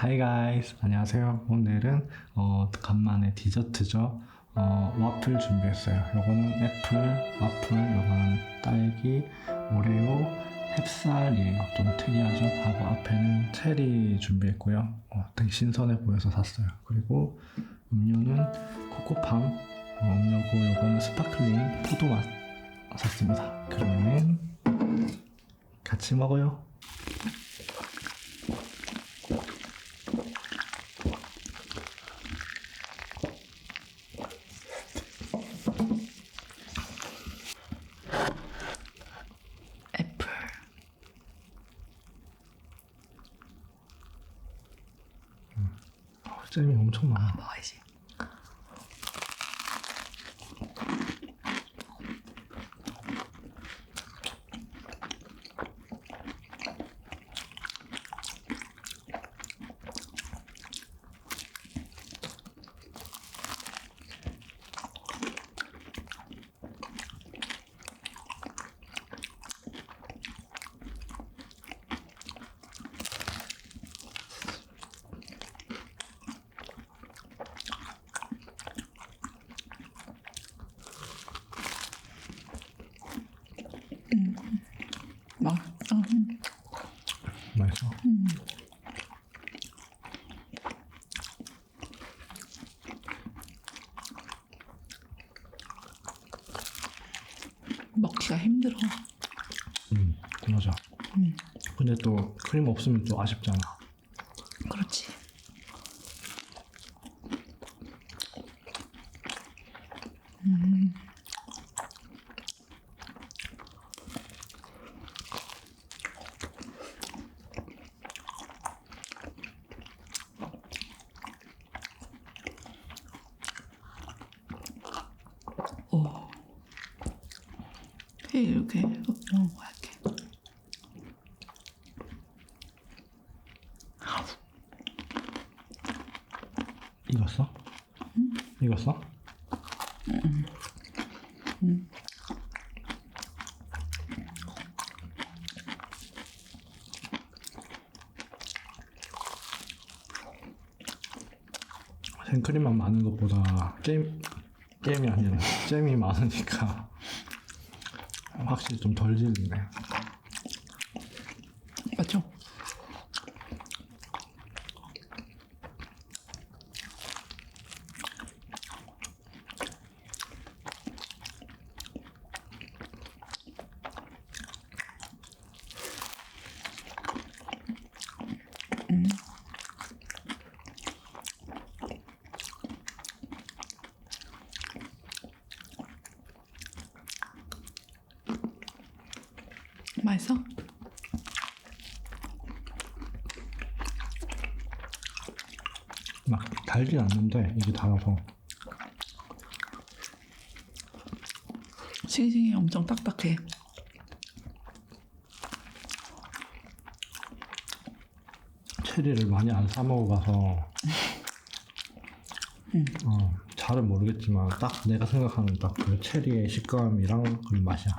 Hi guys, 안녕하세요. 오늘은 어, 간만에 디저트죠. 어, 와플 준비했어요. 요거는 애플, 와플, 요거는 딸기, 오레오, 햅쌀이에요. 좀 특이하죠? 하고 앞에는 체리 준비했고요. 어, 되게 신선해 보여서 샀어요. 그리고 음료는 코코팜, 어, 음료고 요거는 스파클링 포도맛 샀습니다. 그러면은 같이 먹어요. 애플. 어, 잼이 엄청 많아. 먹어야지. 맛있어. 맛있어. 먹기가 힘들어. 음, 맞아. 근데 또 크림 없으면 또 아쉽잖아. 그렇지. 오. 해 이렇게 먹어야 돼. 익었어? 익었어? 생크림만 많은 것보다 잼, 잼이 아니라 잼이 많으니까 확실히 좀 덜 질리네. 맞죠? 맛있어? 막 달진 않는데 이게 달아서 싱싱이 엄청 딱딱해. 체리를 많이 안사 먹어봐서 어, 잘은 모르겠지만 딱 내가 생각하는 딱 그 체리의 식감이랑 그 맛이야.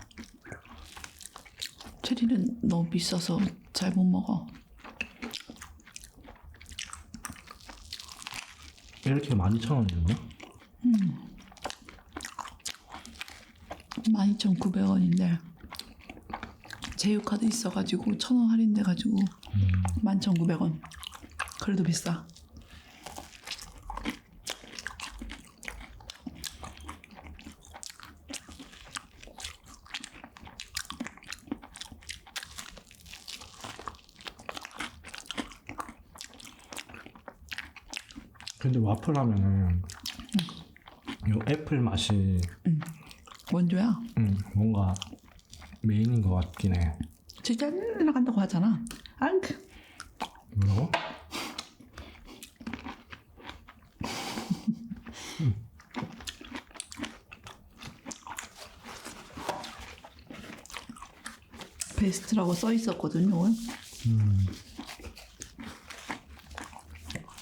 체리는 너무 비싸서 잘 못 먹어. 이렇게 12,000원이었나? 12,900원인데 제휴카드 있어가지고 1,000원 할인돼가지고 11,900원. 그래도 비싸. 근데 와플 하면은 요 애플 맛이 원조야. 음, 뭔가 메인인 것 같긴 해. 진짜 나간다고 하잖아. 앙크. 뭐라고? 베스트라고 써 있었거든요.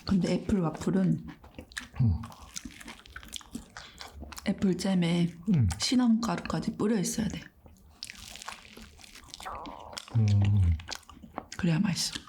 근데 애플 와플은 애플 잼에 음. 시나몬 가루까지 뿌려 있어야 돼. 음, 그래야 맛있어.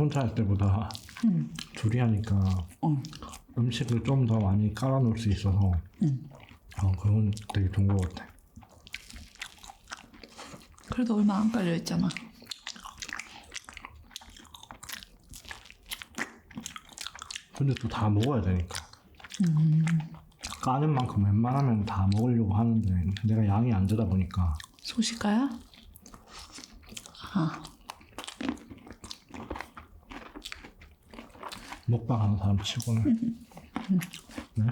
혼자 할 때보다 응. 둘이 하니까 어. 음식을 좀 더 많이 깔아놓을 수 있어서 응. 어, 그건 되게 좋은 것 같아. 그래도 얼마 안 깔려 있잖아. 근데 또 다 먹어야 되니까. 까는 만큼 웬만하면 다 먹으려고 하는데 내가 양이 안 되다 보니까 소식가야? 아, 먹방 하는 사람 치고는 네?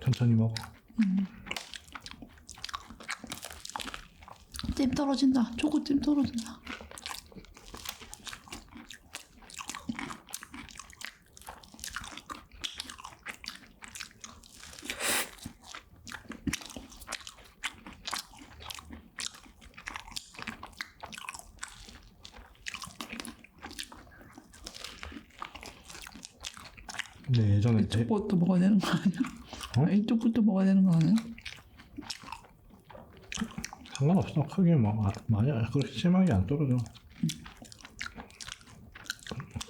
천천히 먹어. 찜 떨어진다. 초코찜 떨어진다. 근데 예전에 제, 이쪽부터 먹어야 되는 거 아니야? 어? 아, 이쪽부터 먹어야 되는 거 아니야? 상관없어. 크게 뭐 아, 많이 그렇게 심하게 안 떨어져.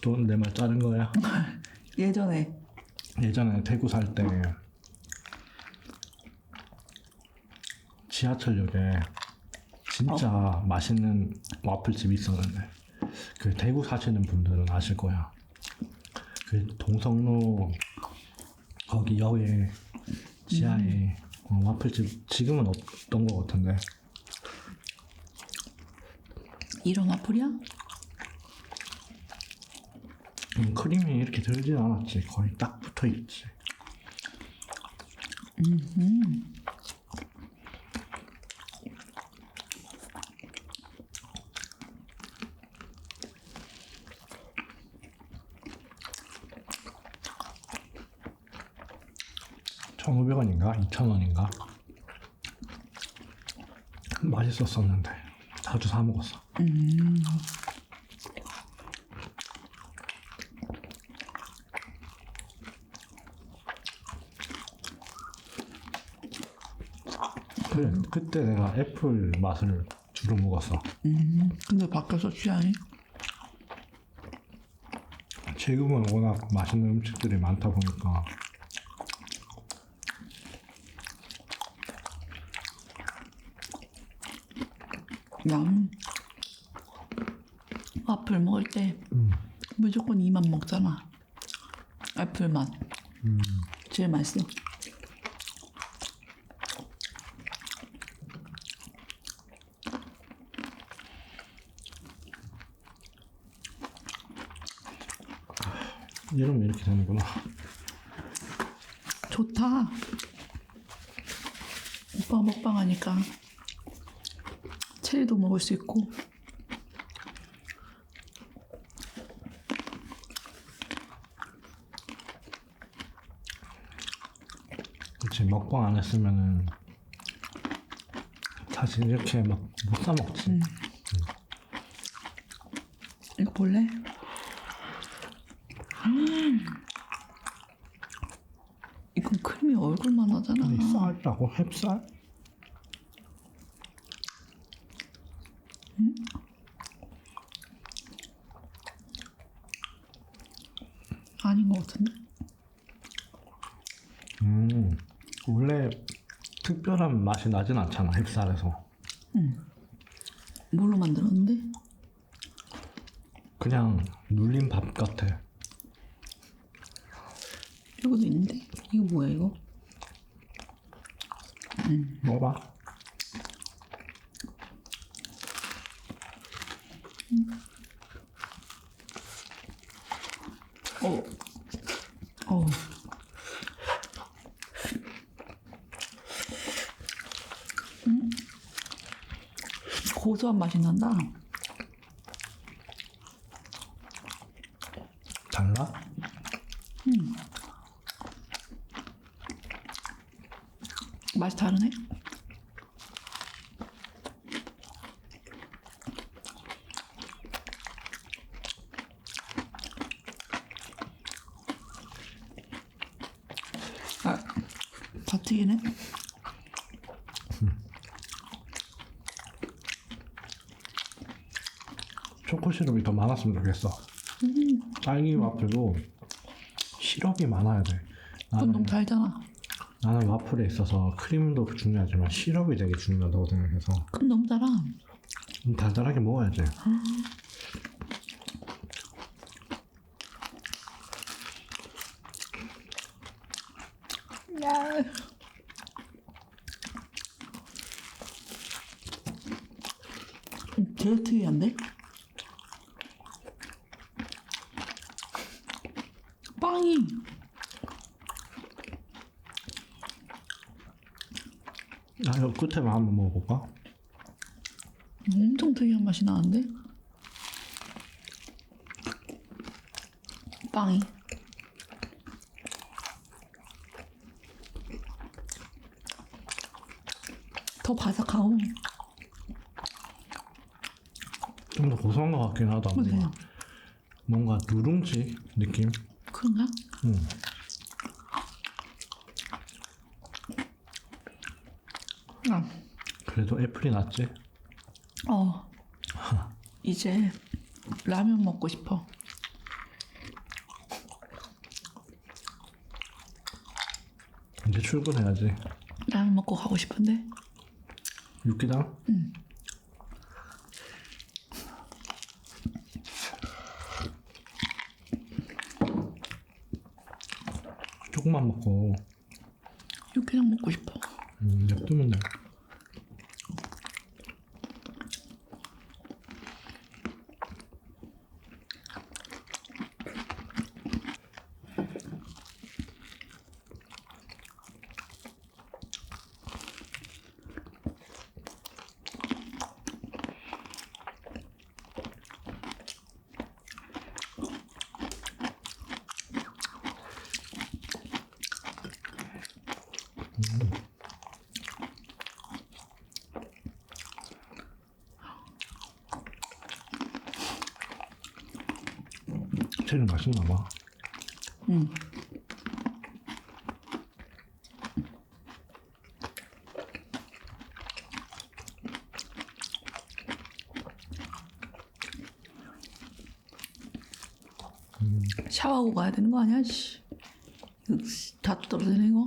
또내말 자른 거야. 예전에 예전에 대구 살 때 지하철역에 진짜 맛있는 와플집이 있었는데 그 대구 사시는 분들은 아실 거야. 그 동성로 거기 역에 지하에 어, 와플집 지금은 없던 것 같은데 이런 와플이야? 음, 크림이 이렇게 들진 않았지 거의 딱 붙어 있지. 음. 1,500원인가 2,000원인가 맛있었었는데 자주 사 먹었어. 음. 그래, 그때 내가 애플 맛을 주로 먹었어. 음. 근데 바뀌었어 취향이? 지금은 워낙 맛있는 음식들이 많다 보니까 난 와플 먹을 때 무조건 이만 먹잖아. 애플 맛. 제일 맛있어. 이러면 이렇게 되는구나. 좋다. 오빠 먹방 하니까 체리도 먹을 수 있고 그치 먹방 안 했으면은 사실 이렇게 막 못 사 먹지. 이거 볼래? 음. 이건 크림이 얼굴만 하잖아. 이 쌀이라고 햅쌀? 아닌 것 같은데? 음 원래 특별한 맛이 나진 않잖아 햅쌀에서. 뭘로 만들었는데? 그냥 눌린 밥 같아. 이거도 있는데? 이거 뭐야 이거? 먹어봐. 어. 어. 음? 고소한 맛이 난다. 달라? 맛이 다르네? 다 튀기네. 초코 시럽이 더 많았으면 좋겠어. 딸기 와플도 시럽이 많아야 돼. 그건 나는, 너무 달잖아. 나는 와플에 있어서 크림도 중요하지만 시럽이 되게 중요하다고 생각해서 그럼 너무 달아. 좀 달달하게 먹어야지. 야. 제일 특이한데? 빵이 나 이거 끝에만 한번 먹어볼까? 엄청 특이한 맛이 나는데? 빵이 더 바삭하고 좀 더 고소한 것 같긴 하다. 뭔가, 그래요. 뭔가 누룽지 느낌? 그런가? 응. 아, 그래도 애플이 낫지? 어 이제 라면 먹고 싶어 이제 출근해야지. 라면 먹고 가고 싶은데 육개장? 응. 조금만 먹고 육개장 먹고 싶어 음, 냅두면 돼. 체리 맛있나 봐. 응. 샤워하고 가야 되는 거 아니야? 씨, 다 떨어지네 이거.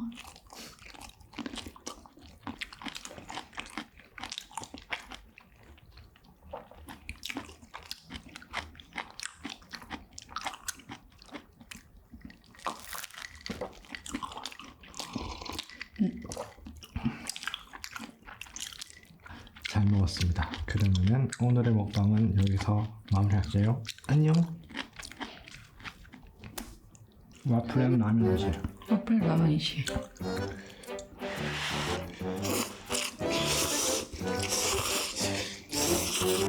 잘 먹었습니다. 그러면은 오늘의 먹방은 여기서 마무리할게요. 안녕. 와플엔 라면 오세요. 옆에 라면이지.